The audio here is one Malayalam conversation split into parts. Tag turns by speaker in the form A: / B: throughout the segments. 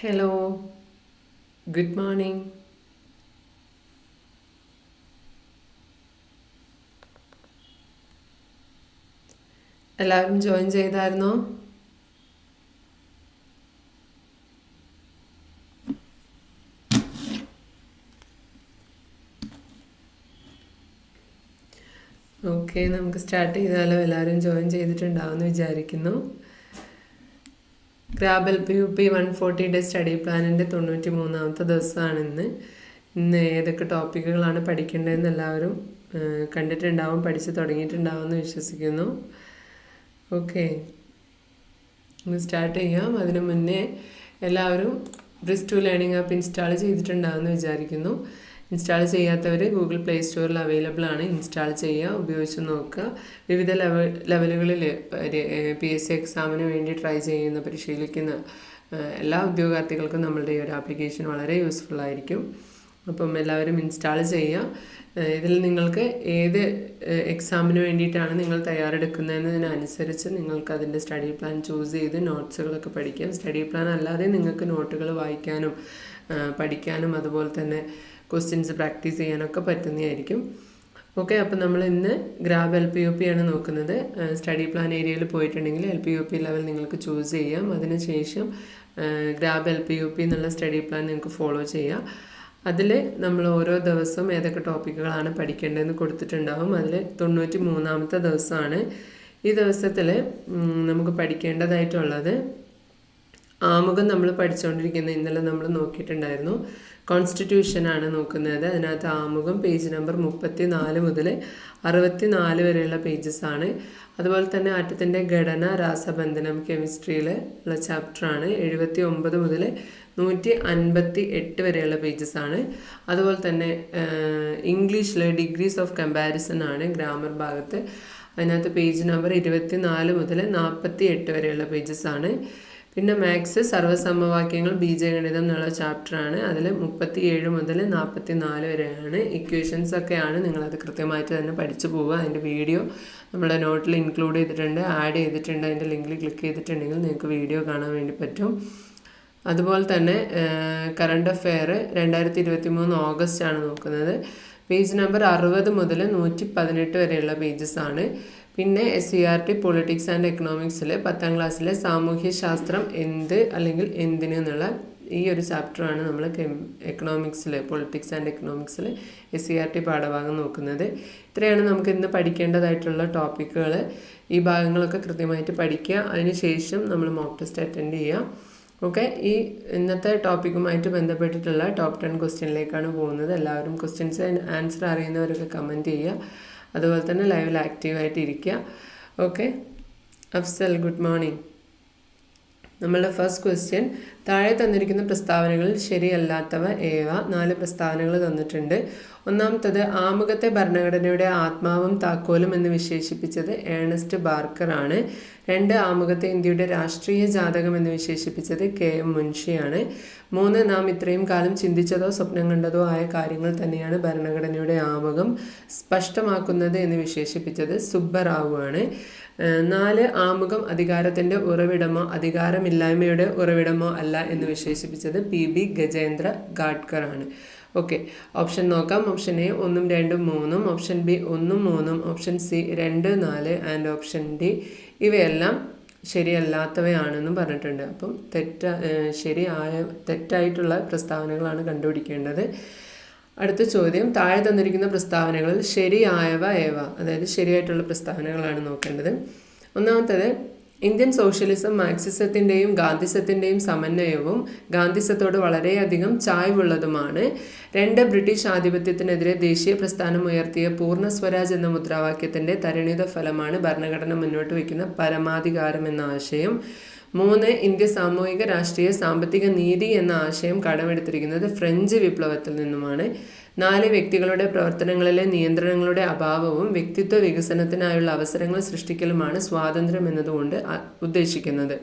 A: ഹലോ ഗുഡ് മോർണിംഗ് എല്ലാവരും ജോയിൻ ചെയ്തായിരുന്നോ? ഓക്കെ നമുക്ക് സ്റ്റാർട്ട് ചെയ്താലോ? എല്ലാവരും ജോയിൻ ചെയ്തിട്ടുണ്ടാവുമെന്ന് വിചാരിക്കുന്നു. Grab L P U P one forty day study പ്ലാനിന്റെ തൊണ്ണൂറ്റി മൂന്നാമത്തെ ദിവസമാണ് ഇന്ന് ഇന്ന് ഏതൊക്കെ ടോപ്പിക്കുകളാണ് പഠിക്കേണ്ടതെന്ന് എല്ലാവരും കണ്ടിട്ടുണ്ടാവും പഠിച്ച് തുടങ്ങിയിട്ടുണ്ടാവും എന്ന് വിശ്വസിക്കുന്നു. ഓക്കെ സ്റ്റാർട്ട് ചെയ്യാം. അതിനു മുന്നേ എല്ലാവരും ബ്രിസ് ടു ലേണിംഗ് ആപ്പ് ഇൻസ്റ്റാൾ ചെയ്തിട്ടുണ്ടാവുമെന്ന് വിചാരിക്കുന്നു. ഇൻസ്റ്റാൾ ചെയ്യാത്തവർ ഗൂഗിൾ പ്ലേ സ്റ്റോറിൽ അവൈലബിൾ ആണ് ഇൻസ്റ്റാൾ ചെയ്യുക ഉപയോഗിച്ച് നോക്കുക. വിവിധ ലെവൽ ലെവലുകളിൽ പി എസ് സി എക്സാമിന് വേണ്ടി ട്രൈ ചെയ്യുന്ന പരിശീലിക്കുന്ന എല്ലാ ഉദ്യോഗാർത്ഥികൾക്കും നമ്മളുടെ ഈ ഒരു ആപ്ലിക്കേഷൻ വളരെ യൂസ്ഫുൾ ആയിരിക്കും. അപ്പം എല്ലാവരും ഇൻസ്റ്റാൾ ചെയ്യുക. ഇതിൽ നിങ്ങൾക്ക് ഏത് എക്സാമിന് വേണ്ടിയിട്ടാണ് നിങ്ങൾ തയ്യാറെടുക്കുന്നതിനനുസരിച്ച് നിങ്ങൾക്ക് അതിന്റെ സ്റ്റഡി പ്ലാൻ ചൂസ് ചെയ്ത് നോട്ട്സുകളൊക്കെ പഠിക്കാം. സ്റ്റഡി പ്ലാൻ അല്ലാതെ നിങ്ങൾക്ക് നോട്ടുകൾ വായിക്കാനും പഠിക്കാനും അതുപോലെ തന്നെ ക്വസ്റ്റ്യൻസ് പ്രാക്ടീസ് ചെയ്യാനൊക്കെ പറ്റുന്നതായിരിക്കും. ഓക്കെ അപ്പോൾ നമ്മൾ ഇന്ന് grab L P U P ആണ് നോക്കുന്നത്. സ്റ്റഡി പ്ലാൻ ഏരിയയിൽ പോയിട്ടുണ്ടെങ്കിൽ L P U P level നിങ്ങൾക്ക് ചൂസ് ചെയ്യാം. അതിനുശേഷം grab L P U P എന്നുള്ള സ്റ്റഡി പ്ലാൻ നിങ്ങൾക്ക് ഫോളോ ചെയ്യാം. അതിൽ നമ്മൾ ഓരോ ദിവസവും ഏതൊക്കെ ടോപ്പിക്കുകളാണ് പഠിക്കേണ്ടതെന്ന് കൊടുത്തിട്ടുണ്ടാവും. അതിൽ തൊണ്ണൂറ്റി മൂന്നാമത്തെ ദിവസമാണ്. ഈ ദിവസത്തിൽ നമുക്ക് പഠിക്കേണ്ടതായിട്ടുള്ളത് ആമുഖം നമ്മൾ പഠിച്ചുകൊണ്ടിരിക്കുന്ന ഇന്നലെ നമ്മൾ നോക്കിയിട്ടുണ്ടായിരുന്നു. കോൺസ്റ്റിറ്റ്യൂഷനാണ് നോക്കുന്നത്. അതിനകത്ത് ആമുഖം പേജ് നമ്പർ മുപ്പത്തി നാല് മുതൽ അറുപത്തി നാല് വരെയുള്ള പേജസ് ആണ്. അതുപോലെ തന്നെ ആറ്റത്തിന്റെ ഘടന രാസബന്ധനം കെമിസ്ട്രിയിൽ ഉള്ള ചാപ്റ്ററാണ് എഴുപത്തി ഒമ്പത് മുതൽ നൂറ്റി അൻപത്തി എട്ട് വരെയുള്ള പേജസ് ആണ്. അതുപോലെ തന്നെ ഇംഗ്ലീഷിലെ ഡിഗ്രീസ് ഓഫ് കമ്പാരിസൺ ആണ് ഗ്രാമർ ഭാഗത്ത്. അതിനകത്ത് പേജ് നമ്പർ ഇരുപത്തി നാല് മുതൽ നാൽപ്പത്തി എട്ട് വരെയുള്ള പേജസ് ആണ്. പിന്നെ മാത്സ് സർവസമവാക്യങ്ങൾ ബീജഗണിതം എന്നുള്ള ചാപ്റ്ററാണ്. അതിൽ മുപ്പത്തി ഏഴ് മുതൽ നാൽപ്പത്തി നാല് വരെയാണ് ഇക്വേഷൻസ് ഒക്കെയാണ് നിങ്ങളത് കൃത്യമായിട്ട് തന്നെ പഠിച്ചു പോവുക. അതിന്റെ വീഡിയോ നമ്മുടെ നോട്ടിൽ ഇൻക്ലൂഡ് ചെയ്തിട്ടുണ്ട്. ആഡ് ചെയ്തിട്ടുണ്ട്. അതിന്റെ ലിങ്കിൽ ക്ലിക്ക് ചെയ്തിട്ടുണ്ടെങ്കിൽ നിങ്ങൾക്ക് വീഡിയോ കാണാൻ വേണ്ടി പറ്റും. അതുപോലെ തന്നെ കറണ്ട് അഫെയർ രണ്ടായിരത്തി ഇരുപത്തി മൂന്ന് ഓഗസ്റ്റ് ആണ് നോക്കുന്നത്. പേജ് നമ്പർ അറുപത് മുതൽ നൂറ്റി പതിനെട്ട് വരെയുള്ള പേജസ് ആണ്. പിന്നെ S C R T politics and എക്കണോമിക്സിൽ പത്താം ക്ലാസ്സിലെ സാമൂഹ്യ ശാസ്ത്രം എന്ത് അല്ലെങ്കിൽ എന്തിന് എന്നുള്ള ഈ ഒരു ചാപ്റ്ററാണ് നമ്മൾ എക്കണോമിക്സിൽ പൊളിറ്റിക്സ് ആൻഡ് എക്കണോമിക്സിൽ എസ് സി ആർ ടി പാഠഭാഗം നോക്കുന്നത്. ഇത്രയാണ് നമുക്ക് ഇന്ന് പഠിക്കേണ്ടതായിട്ടുള്ള ടോപ്പിക്കുകൾ ഈ ഭാഗങ്ങളൊക്കെ കൃത്യമായിട്ട് പഠിക്കുക. അതിനുശേഷം നമ്മൾ മോക്ക് ടെസ്റ്റ് അറ്റൻഡ് ചെയ്യുക. ഓക്കെ ഈ ഇന്നത്തെ ടോപ്പിക്കുമായിട്ട് ബന്ധപ്പെട്ടിട്ടുള്ള ടോപ്പ് ടെൻ ക്വസ്റ്റ്യനിലേക്കാണ് പോകുന്നത്. എല്ലാവരും ക്വസ്റ്റ്യൻസ് ആൻസർ അറിയുന്നവരൊക്കെ കമന്റ് ചെയ്യുക. അതുപോലെ തന്നെ ലൈവിൽ ആക്റ്റീവായിട്ട് ഇരിക്കുക ഓക്കെ അഫ്സൽ ഗുഡ് മോർണിംഗ് നമ്മളുടെ ഫസ്റ്റ് ക്വസ്റ്റ്യൻ താഴെ തന്നിരിക്കുന്ന പ്രസ്താവനകളിൽ ശരിയല്ലാത്തവ ഏവ? നാല് പ്രസ്താവനകൾ തന്നിട്ടുണ്ട്. ഒന്നാമത്തത് ആമുഖത്തെ ഭരണഘടനയുടെ ആത്മാവും താക്കോലും എന്ന് വിശേഷിപ്പിച്ചത് ഏണസ്റ്റ് ബാർക്കർ ആണ്. രണ്ട് ആമുഖത്തെ ഇന്ത്യയുടെ രാഷ്ട്രീയ ജാതകം എന്ന് വിശേഷിപ്പിച്ചത് കെ എം മുൻഷിയാണ്. മൂന്ന് നാം ഇത്രയും കാലം ചിന്തിച്ചതോ സ്വപ്നം കണ്ടതോ ആയ കാര്യങ്ങൾ തന്നെയാണ് ഭരണഘടനയുടെ ആമുഖം സ്പഷ്ടമാക്കുന്നത് എന്ന് വിശേഷിപ്പിച്ചത് സുബ്ബറാവു ആണ്. നാല് ആമുഖം അധികാരത്തിന്റെ ഉറവിടമോ അധികാരമില്ലായ്മയുടെ ഉറവിടമോ അല്ല എന്ന് വിശേഷിപ്പിച്ചത് പി ബി ഗജേന്ദ്ര ഗാഡ്കർ ആണ്. ഓക്കെ ഓപ്ഷൻ നോക്കാം. ഓപ്ഷൻ എ ഒന്നും രണ്ടും മൂന്നും ഓപ്ഷൻ ബി ഒന്നും മൂന്നും ഓപ്ഷൻ സി രണ്ട് നാല് ആൻഡ് ഓപ്ഷൻ ഡി ഇവയെല്ലാം ശരിയല്ലാത്തവയാണെന്നും പറഞ്ഞിട്ടുണ്ട്. അപ്പം തെറ്റ ശരിയായ തെറ്റായിട്ടുള്ള പ്രസ്താവനകളാണ് കണ്ടുപിടിക്കേണ്ടത്. അടുത്ത ചോദ്യം താഴെ തന്നിരിക്കുന്ന പ്രസ്താവനകളിൽ ശരിയായവ ഏവ? അതായത് ശരിയായിട്ടുള്ള പ്രസ്താവനകളാണ് നോക്കേണ്ടത്. ഒന്നാമത്തേത് ഇന്ത്യൻ സോഷ്യലിസം മാർക്സിസത്തിന്റെയും ഗാന്ധിസത്തിന്റെയും സമന്വയവും ഗാന്ധിസത്തോട് വളരെയധികം ചായ്വുള്ളതുമാണ്. രണ്ട് ബ്രിട്ടീഷ് ആധിപത്യത്തിനെതിരെ ദേശീയ പ്രസ്ഥാനം ഉയർത്തിയ പൂർണ സ്വരാജ് എന്ന മുദ്രാവാക്യത്തിന്റെ തരണിത ഫലമാണ് ഭരണഘടന മുന്നോട്ട് വയ്ക്കുന്ന പരമാധികാരം എന്ന ആശയം. മൂന്ന് ഇന്ത്യ സാമൂഹിക രാഷ്ട്രീയ സാമ്പത്തിക നീതി എന്ന ആശയം കടമെടുത്തിരിക്കുന്നത് ഫ്രഞ്ച് വിപ്ലവത്തിൽ നിന്നുമാണ്. നാല് വ്യക്തികളുടെ പ്രവർത്തനങ്ങളിലെ നിയന്ത്രണങ്ങളുടെ അഭാവവും വ്യക്തിത്വ വികസനത്തിനായുള്ള അവസരങ്ങൾ സൃഷ്ടിക്കലുമാണ് സ്വാതന്ത്ര്യം എന്നതുകൊണ്ട് ഉദ്ദേശിക്കുന്നത്.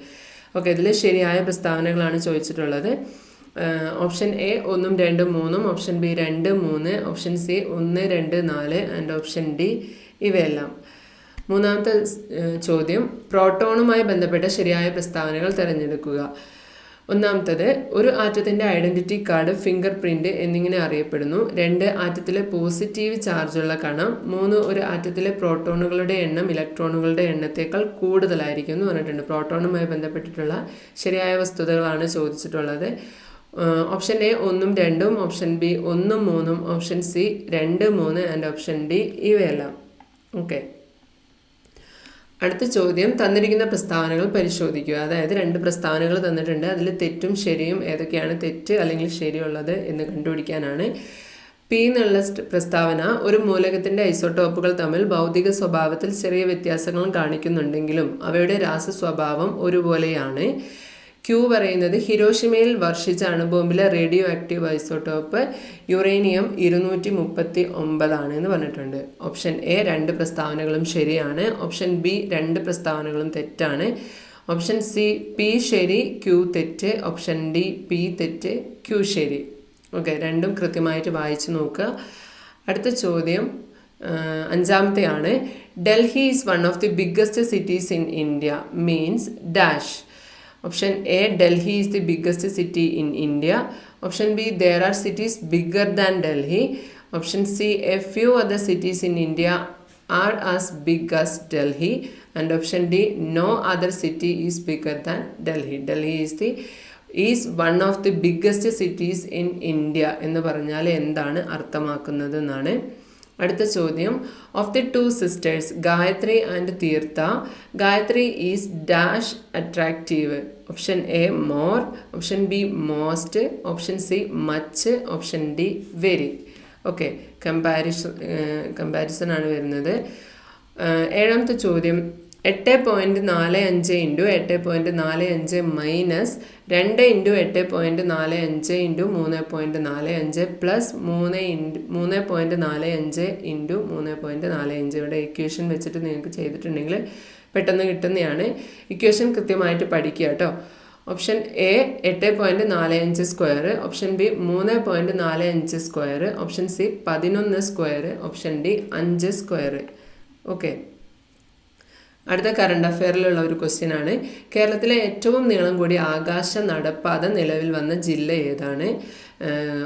A: ഓക്കെ ഇതിൽ ശരിയായ പ്രസ്താവനകളാണ് ചോദിച്ചിട്ടുള്ളത്. ഓപ്ഷൻ എ ഒന്നും രണ്ടും മൂന്നും ഓപ്ഷൻ ബി രണ്ട് മൂന്ന് ഓപ്ഷൻ സി ഒന്ന് രണ്ട് നാല് ആൻഡ് ഓപ്ഷൻ ഡി ഇവയെല്ലാം. മൂന്നാമത്തെ ചോദ്യം പ്രോട്ടോണുമായി ബന്ധപ്പെട്ട ശരിയായ പ്രസ്താവനകൾ തിരഞ്ഞെടുക്കുക. ഒന്നാമത്തത് ഒരു ആറ്റത്തിന്റെ ഐഡന്റിറ്റി കാർഡ് ഫിംഗർ പ്രിന്റ് എന്നിങ്ങനെ അറിയപ്പെടുന്നു. രണ്ട് ആറ്റത്തിലെ പോസിറ്റീവ് ചാർജുള്ള കണം. മൂന്ന് ഒരു ആറ്റത്തിലെ പ്രോട്ടോണുകളുടെ എണ്ണം ഇലക്ട്രോണുകളുടെ എണ്ണത്തേക്കാൾ കൂടുതലായിരിക്കും എന്ന് പറഞ്ഞിട്ടുണ്ട്. പ്രോട്ടോണുമായി ബന്ധപ്പെട്ടിട്ടുള്ള ശരിയായ വസ്തുതകളാണ് ചോദിച്ചിട്ടുള്ളത്. ഓപ്ഷൻ എ ഒന്നും രണ്ടും ഓപ്ഷൻ ബി ഒന്നും മൂന്നും ഓപ്ഷൻ സി രണ്ട് മൂന്ന് ആൻഡ് ഓപ്ഷൻ ഡി ഇവയെല്ലാം. ഓക്കെ. അടുത്ത ചോദ്യം തന്നിരിക്കുന്ന പ്രസ്താവനകൾ പരിശോധിക്കുക. അതായത് രണ്ട് പ്രസ്താവനകൾ തന്നിട്ടുണ്ട്. അതിൽ തെറ്റും ശരിയും ഏതൊക്കെയാണ്? തെറ്റ് അല്ലെങ്കിൽ ശരിയുള്ളത് എന്ന് കണ്ടുപിടിക്കാനാണ്. പി എന്നുള്ള പ്രസ്താവന ഒരു മൂലകത്തിന്റെ ഐസോടോപ്പുകൾ തമ്മിൽ ഭൗതിക സ്വഭാവത്തിൽ ചെറിയ വ്യത്യാസങ്ങളും കാണിക്കുന്നുണ്ടെങ്കിലും അവയുടെ രാസ സ്വഭാവം ഒരുപോലെയാണ്. ക്യൂ പറയുന്നത് ഹിരോഷിമയിൽ വർഷിച്ച അണുബോംബിലെ റേഡിയോ ആക്റ്റീവ് ഐസോട്ടോപ്പ് യുറേനിയം ഇരുന്നൂറ്റി മുപ്പത്തി ഒമ്പതാണ് എന്ന് പറഞ്ഞിട്ടുണ്ട്. ഓപ്ഷൻ എ രണ്ട് പ്രസ്താവനകളും ശരിയാണ്. ഓപ്ഷൻ ബി രണ്ട് പ്രസ്താവനകളും തെറ്റാണ്. ഓപ്ഷൻ സി പി ശരി ക്യൂ തെറ്റ്. ഓപ്ഷൻ ഡി പി തെറ്റ് ക്യൂ ശരി. ഓക്കെ രണ്ടും കൃത്യമായിട്ട് വായിച്ചു നോക്കുക. അടുത്ത ചോദ്യം അഞ്ചാമത്തെയാണ്. Delhi is one of the biggest cities in India means dash option A Delhi is the biggest city in India option B there are cities bigger than Delhi option C a few other cities in India are as big as Delhi and option D no other city is bigger than Delhi Delhi is the is one of the biggest cities in India എന്ന് പറഞ്ഞാൽ എന്താണ് അർത്ഥമാക്കുന്നത് എന്നാണ്. അടുത്ത ചോദ്യം. Of the two sisters Gayatri and Theertha Gayatri is dash attractive option A more option B most option C much option D very okay comparison comparison ആണ് വരുന്നത്. ഏഴാമത്തെ ചോദ്യം. എട്ട് പോയിന്റ് നാല് അഞ്ച് ഇന്റു എട്ട് പോയിന്റ് നാല് അഞ്ച് മൈനസ് രണ്ട് ഇന്റു എട്ട് പോയിന്റ് നാല് അഞ്ച് ഇന്റു മൂന്ന് പോയിന്റ് നാല് അഞ്ച് പ്ലസ് മൂന്ന് ഇന്റു മൂന്ന് പോയിന്റ് നാല് അഞ്ച് ഇന്റു മൂന്ന് പോയിന്റ് നാല് അഞ്ച് ഇവിടെ ഇക്വേഷൻ വെച്ചിട്ട് നിങ്ങൾക്ക് ചെയ്തിട്ടുണ്ടെങ്കിൽ പെട്ടെന്ന് കിട്ടുന്നതാണ്. ഇക്വേഷൻ കൃത്യമായിട്ട് പഠിക്കുക കേട്ടോ. ഓപ്ഷൻ എ എട്ട് പോയിന്റ് നാല് അഞ്ച് സ്ക്വയർ ഓപ്ഷൻ ബി മൂന്ന് പോയിന്റ് നാല് അഞ്ച് സ്ക്വയർ ഓപ്ഷൻ സി പതിനൊന്ന് സ്ക്വയർ ഓപ്ഷൻ ഡി അഞ്ച് സ്ക്വയർ ഓക്കെ അടുത്ത കറണ്ട് അഫെയറിലുള്ള ഒരു ക്വസ്റ്റ്യൻ ആണ്. കേരളത്തിലെ ഏറ്റവും നീളം കൂടിയ ആകാശ നടപ്പാത നിലവിൽ വന്ന ജില്ല ഏതാണ്?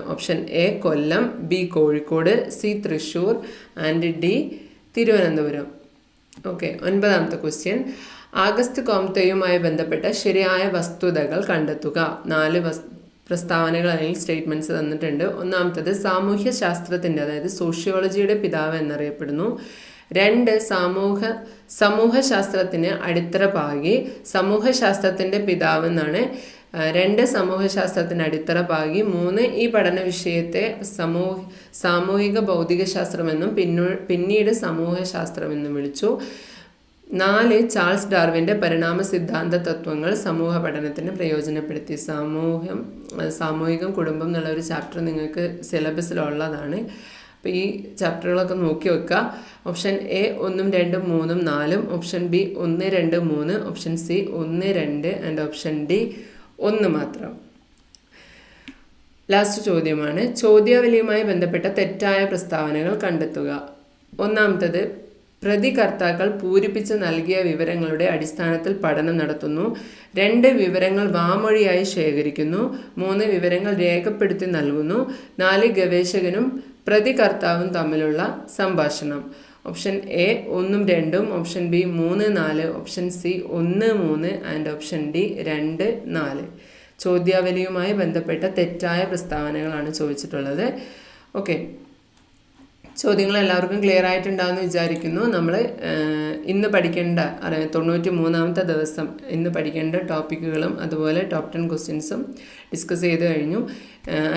A: Option A Kollam B Kozhikode C Thrissur and D Thiruvananthapuram. Okay ഒൻപതാമത്തെ ക്വസ്റ്റ്യൻ ആഗസ്റ്റ് കോംതയുമായി ബന്ധപ്പെട്ട ശരിയായ വസ്തുതകൾ കണ്ടെത്തുക. നാല് വസ് പ്രസ്താവനകൾ അല്ലെങ്കിൽ സ്റ്റേറ്റ്മെന്റ്സ് തന്നിട്ടുണ്ട്. ഒന്നാമത്തത് സാമൂഹ്യ ശാസ്ത്രത്തിന്റെ അതായത് സോഷ്യോളജിയുടെ പിതാവ് എന്നറിയപ്പെടുന്നു. രണ്ട് സമൂഹ സമൂഹശാസ്ത്രത്തിന് അടിത്തറ പാകി സമൂഹശാസ്ത്രത്തിന്റെ പിതാവ് എന്നാണ് രണ്ട് സമൂഹശാസ്ത്രത്തിന് അടിത്തറ പാകി മൂന്ന് ഈ പഠന വിഷയത്തെ സമൂഹ സാമൂഹിക ഭൗതികശാസ്ത്രമെന്നും പിന്നു പിന്നീട് സമൂഹശാസ്ത്രമെന്നും വിളിച്ചു. നാല് ചാൾസ് ഡാർവിന്റെ പരിണാമ സിദ്ധാന്ത തത്വങ്ങൾ സമൂഹ പഠനത്തിന് പ്രയോജനപ്പെടുത്തി. സമൂഹം സാമൂഹികം കുടുംബം എന്നുള്ള ഒരു ചാപ്റ്റർ നിങ്ങൾക്ക് സിലബസിലുള്ളതാണ്. അപ്പോൾ ഈ ചാപ്റ്ററുകളൊക്കെ നോക്കി വെക്കുക ഓപ്ഷൻ എ ഒന്നും രണ്ടും മൂന്നും നാലും ഓപ്ഷൻ ബി ഒന്ന് രണ്ട് മൂന്ന് ഓപ്ഷൻ സി ഒന്ന് രണ്ട് ആൻഡ് ഓപ്ഷൻ ഡി ഒന്ന് മാത്രം. ലാസ്റ്റ് ചോദ്യമാണ്. ചോദ്യാവലിയുമായി ബന്ധപ്പെട്ട തെറ്റായ പ്രസ്താവനകൾ കണ്ടെത്തുക. ഒന്നാമത്തത് പ്രതികർത്താക്കൾ പൂരിപ്പിച്ച് നൽകിയ വിവരങ്ങളുടെ അടിസ്ഥാനത്തിൽ പഠനം നടത്തുന്നു. രണ്ട് വിവരങ്ങൾ വാമൊഴിയായി ശേഖരിക്കുന്നു. മൂന്ന് വിവരങ്ങൾ രേഖപ്പെടുത്തി നൽകുന്നു. നാല് ഗവേഷകനും പ്രതികർത്താവും തമ്മിലുള്ള സംഭാഷണം. ഓപ്ഷൻ എ ഒന്നും രണ്ടും ഓപ്ഷൻ ബി മൂന്ന് നാല് ഓപ്ഷൻ സി ഒന്ന് മൂന്ന് ആൻഡ് ഓപ്ഷൻ ഡി രണ്ട് നാല്. ചോദ്യാവലിയുമായി ബന്ധപ്പെട്ട തെറ്റായ പ്രസ്താവനകളാണ് ചോദിച്ചിട്ടുള്ളത്. ഓക്കെ. ചോദ്യങ്ങൾ എല്ലാവർക്കും ക്ലിയർ ആയിട്ടുണ്ടാകുമെന്ന് വിചാരിക്കുന്നു. നമ്മൾ ഇന്ന് പഠിക്കേണ്ട തൊണ്ണൂറ്റി മൂന്നാമത്തെ ദിവസം ഇന്ന് പഠിക്കേണ്ട ടോപ്പിക്കുകളും അതുപോലെ ടോപ്പ് ടെൻ ക്വസ്റ്റ്യൻസും ഡിസ്കസ് ചെയ്ത് കഴിഞ്ഞു.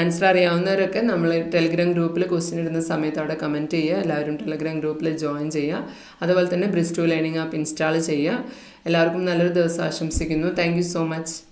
A: ആൻസർ അറിയാവുന്നവരൊക്കെ നമ്മൾ ടെലിഗ്രാം ഗ്രൂപ്പിൽ ക്വസ്റ്റ്യൻ ഇടുന്ന സമയത്ത് അവിടെ കമന്റ് ചെയ്യുക. എല്ലാവരും ടെലിഗ്രാം ഗ്രൂപ്പിൽ ജോയിൻ ചെയ്യുക. അതുപോലെ തന്നെ ബ്രിസ്റ്റു ലേണിംഗ് ആപ്പ് ഇൻസ്റ്റാൾ ചെയ്യുക. എല്ലാവർക്കും നല്ലൊരു ദിവസം ആശംസിക്കുന്നു. Thank so much